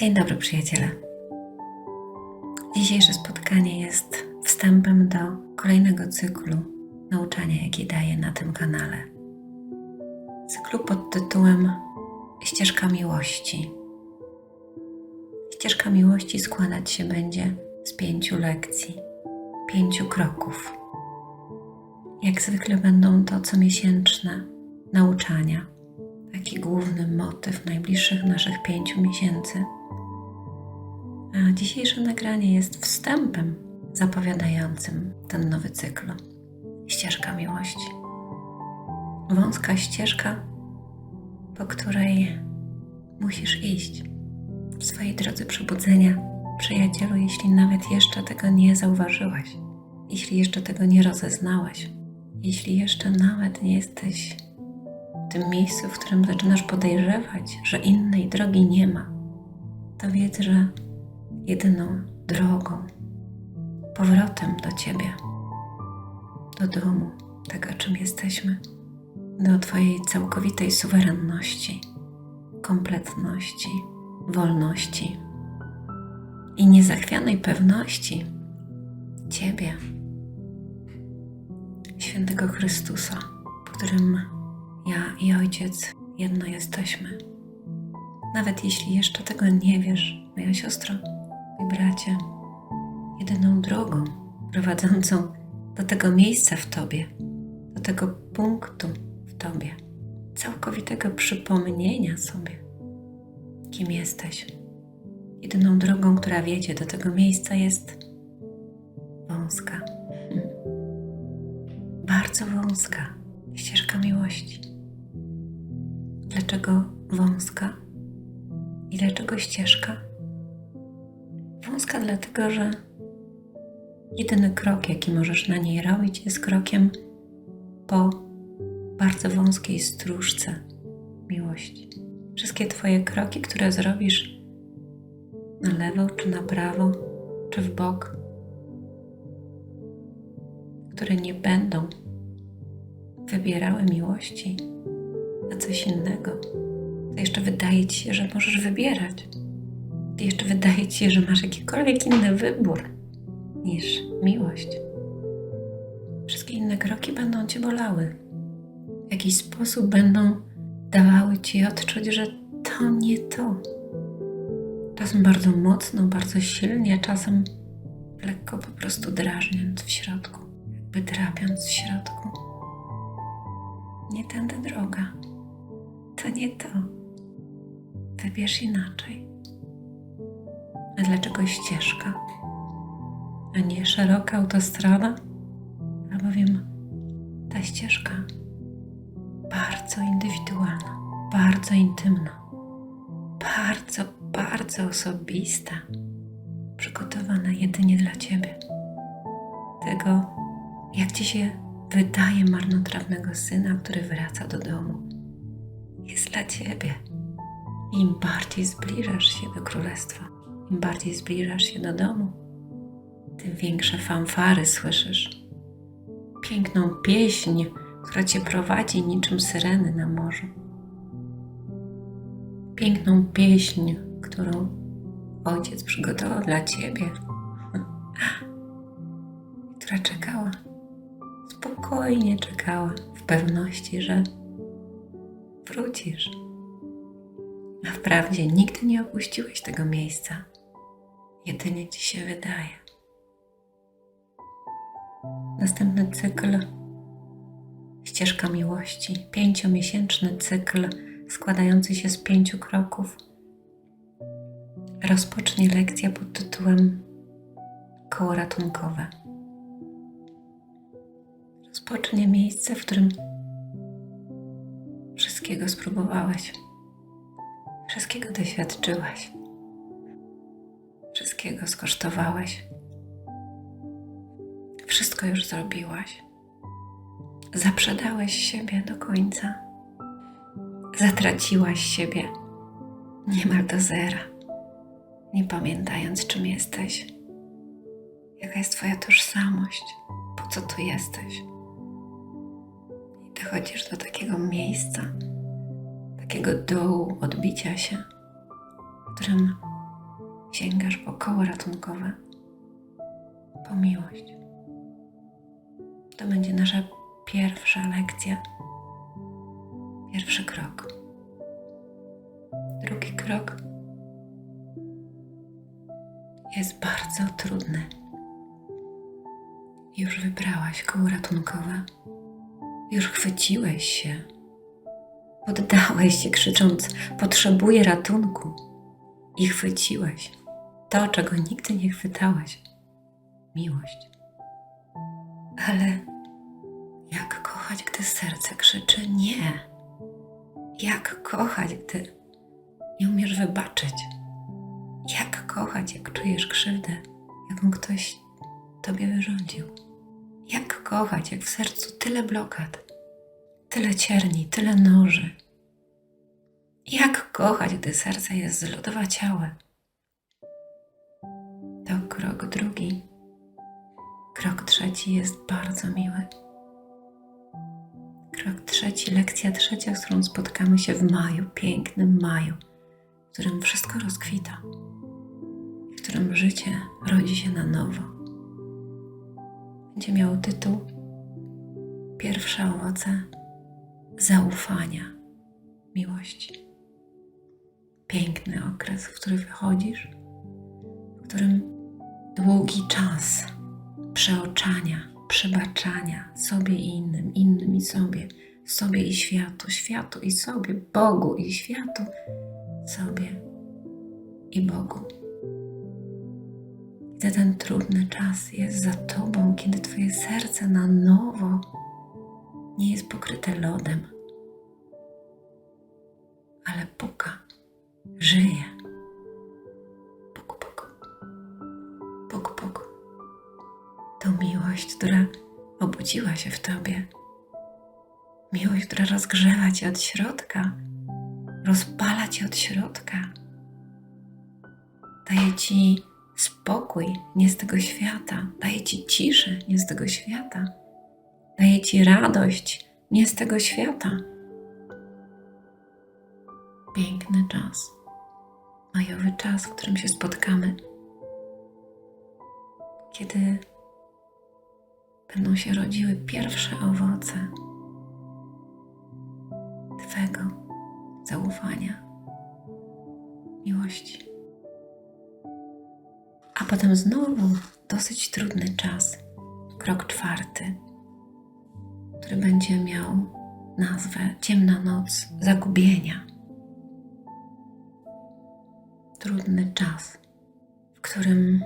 Dzień dobry, przyjaciele. Dzisiejsze spotkanie jest wstępem do kolejnego cyklu nauczania, jaki daję na tym kanale. Cyklu pod tytułem Ścieżka Miłości. Ścieżka Miłości składać się będzie z pięciu lekcji, pięciu kroków. Jak zwykle będą to comiesięczne nauczania, taki główny motyw najbliższych naszych pięciu miesięcy. A dzisiejsze nagranie jest wstępem zapowiadającym ten nowy cykl. Ścieżka miłości. Wąska ścieżka, po której musisz iść w swojej drodze przebudzenia, przyjacielu, jeśli nawet jeszcze tego nie zauważyłaś, jeśli jeszcze tego nie rozeznałaś, jeśli jeszcze nawet nie jesteś w tym miejscu, w którym zaczynasz podejrzewać, że innej drogi nie ma, to wiedz, że jedyną drogą, powrotem do Ciebie, do domu, tego czym jesteśmy, do Twojej całkowitej suwerenności, kompletności, wolności i niezachwianej pewności Ciebie, świętego Chrystusa, w którym ja i Ojciec jedno jesteśmy. Nawet jeśli jeszcze tego nie wiesz, moja siostro i bracie, jedyną drogą prowadzącą do tego miejsca w Tobie, do tego punktu w Tobie, całkowitego przypomnienia sobie, kim jesteś. Jedyną drogą, która wiedzie do tego miejsca, jest wąska. Bardzo wąska ścieżka miłości. Dlaczego wąska? I dlaczego ścieżka? Wąska dlatego, że jedyny krok, jaki możesz na niej robić, jest krokiem po bardzo wąskiej stróżce miłości. Wszystkie Twoje kroki, które zrobisz na lewo, czy na prawo, czy w bok, które nie będą wybierały miłości, a coś innego, to jeszcze wydaje Ci się, że możesz wybierać. Jeszcze wydaje Ci się, że masz jakikolwiek inny wybór niż miłość. Wszystkie inne kroki będą Cię bolały. W jakiś sposób będą dawały Ci odczuć, że to nie to. Czasem bardzo mocno, bardzo silnie, czasem lekko po prostu drażniąc w środku, jakby drapiąc w środku. Nie tędy droga. To nie to. Wybierz inaczej. A dlaczego ścieżka, a nie szeroka autostrada? Albowiem ta ścieżka bardzo indywidualna, bardzo intymna, bardzo, bardzo osobista, przygotowana jedynie dla Ciebie. Tego, jak Ci się wydaje marnotrawnego syna, który wraca do domu, jest dla Ciebie. Im bardziej zbliżasz się do królestwa, im bardziej zbliżasz się do domu, tym większe fanfary słyszysz. Piękną pieśń, która cię prowadzi niczym syreny na morzu. Piękną pieśń, którą ojciec przygotował dla ciebie, która czekała, spokojnie czekała, w pewności, że wrócisz. A wprawdzie nigdy nie opuściłeś tego miejsca, jedynie ci się wydaje. Następny cykl Ścieżka Miłości, pięciomiesięczny cykl składający się z pięciu kroków. Rozpocznie lekcja pod tytułem Koło ratunkowe. Rozpocznie miejsce, w którym wszystkiego spróbowałeś, wszystkiego doświadczyłeś, wszystkiego skosztowałeś, wszystko już zrobiłaś. Zaprzedałeś siebie do końca, zatraciłaś siebie niemal do zera, nie pamiętając, czym jesteś, jaka jest Twoja tożsamość, po co tu jesteś. I dochodzisz do takiego miejsca, takiego dołu odbicia się, w którym sięgasz po koło ratunkowe, po miłość. To będzie nasza pierwsza lekcja, pierwszy krok. Drugi krok. Jest bardzo trudny. Już wybrałaś koło ratunkowe, już chwyciłeś się, poddałeś się krzycząc: Potrzebuję ratunku. I chwyciłeś to, czego nigdy nie chwytałaś miłość. Ale jak kochać, gdy serce krzyczy nie? Jak kochać, gdy nie umiesz wybaczyć? Jak kochać, jak czujesz krzywdę, jaką ktoś tobie wyrządził? Jak kochać, jak w sercu tyle blokad, tyle cierni, tyle noży? Jak kochać, gdy serce jest zlodowaciałe? Drugi. Krok trzeci jest bardzo miły. Krok trzeci, lekcja trzecia, z którą spotkamy się w maju, pięknym maju, w którym wszystko rozkwita, w którym życie rodzi się na nowo. Będzie miało tytuł Pierwsze owoce zaufania, miłości. Piękny okres, w który wychodzisz, w którym długi czas przeoczania, przebaczania sobie i innym, innym i sobie, sobie i światu, światu i sobie, Bogu i światu, sobie i Bogu. Gdy ten trudny czas jest za tobą, kiedy twoje serce na nowo nie jest pokryte lodem, ale puka, żyje. Obudziła się w tobie. Miłość, która rozgrzewa cię od środka, rozpala cię od środka. Daje ci spokój nie z tego świata, daje ci ciszę nie z tego świata, daje ci radość nie z tego świata. Piękny czas, majowy czas, w którym się spotkamy, kiedy będą się rodziły pierwsze owoce Twego zaufania, miłości. A potem znowu dosyć trudny czas, krok czwarty, który będzie miał nazwę Ciemna noc zagubienia. Trudny czas, w którym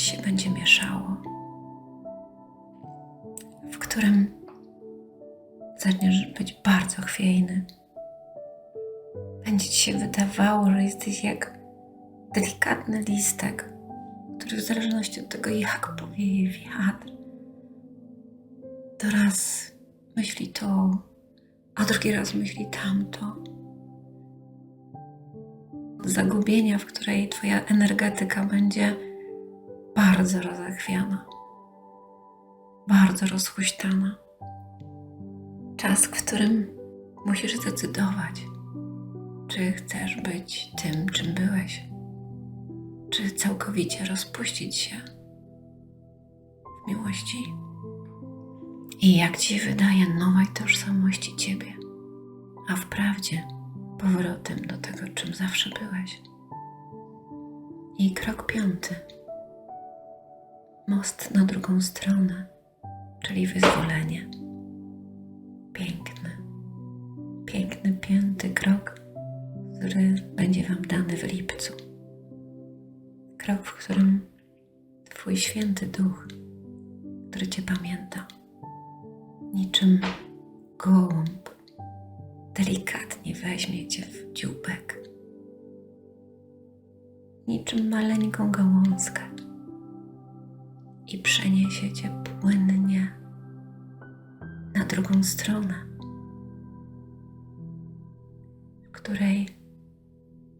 ci się będzie mieszało, w którym zaczniesz być bardzo chwiejny. Będzie ci się wydawało, że jesteś jak delikatny listek, który w zależności od tego, jak powieje wiatr, to raz myśli to, a drugi raz myśli tamto. Zagubienia, w której Twoja energetyka będzie bardzo rozechwiana, bardzo rozhuśtana. Czas, w którym musisz zdecydować, czy chcesz być tym, czym byłeś, czy całkowicie rozpuścić się w miłości. I jak ci wydaje nowej tożsamości Ciebie, a wprawdzie powrotem do tego, czym zawsze byłeś. I krok piąty most na drugą stronę, czyli wyzwolenie. Piękny, piękny piąty krok, który będzie Wam dany w lipcu. Krok, w którym Twój święty duch, który Cię pamięta, niczym gołąb, delikatnie weźmie Cię w dzióbek, niczym maleńką gałązkę i przeniesie cię płynnie na drugą stronę, w której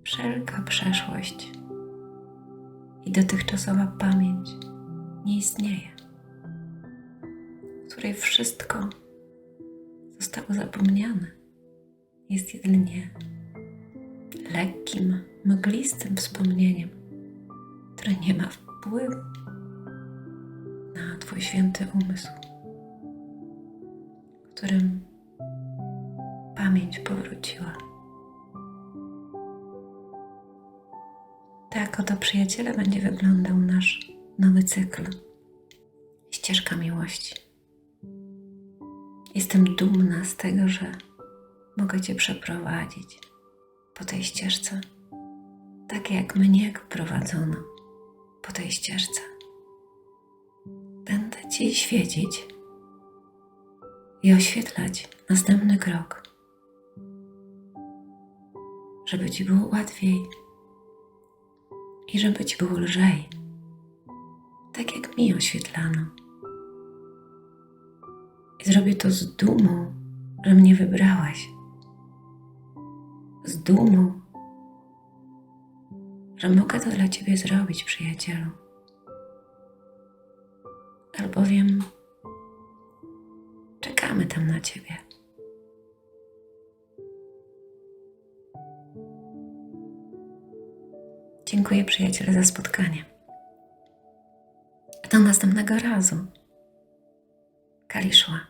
wszelka przeszłość i dotychczasowa pamięć nie istnieje, w której wszystko zostało zapomniane. Jest jedynie lekkim, mglistym wspomnieniem, które nie ma wpływu Twój święty umysł, w którym pamięć powróciła. Tak oto, przyjaciele, będzie wyglądał nasz nowy cykl. Ścieżka miłości. Jestem dumna z tego, że mogę Cię przeprowadzić po tej ścieżce, tak jak mnie prowadzono po tej ścieżce. Będę Ci świecić i oświetlać następny krok, żeby Ci było łatwiej i żeby Ci było lżej, tak jak mi oświetlano. I zrobię to z dumą, że mnie wybrałaś. Z dumą, że mogę to dla Ciebie zrobić, przyjacielu. Albowiem czekamy tam na Ciebie. Dziękuję, przyjaciele, za spotkanie. Do następnego razu. Kaliszła.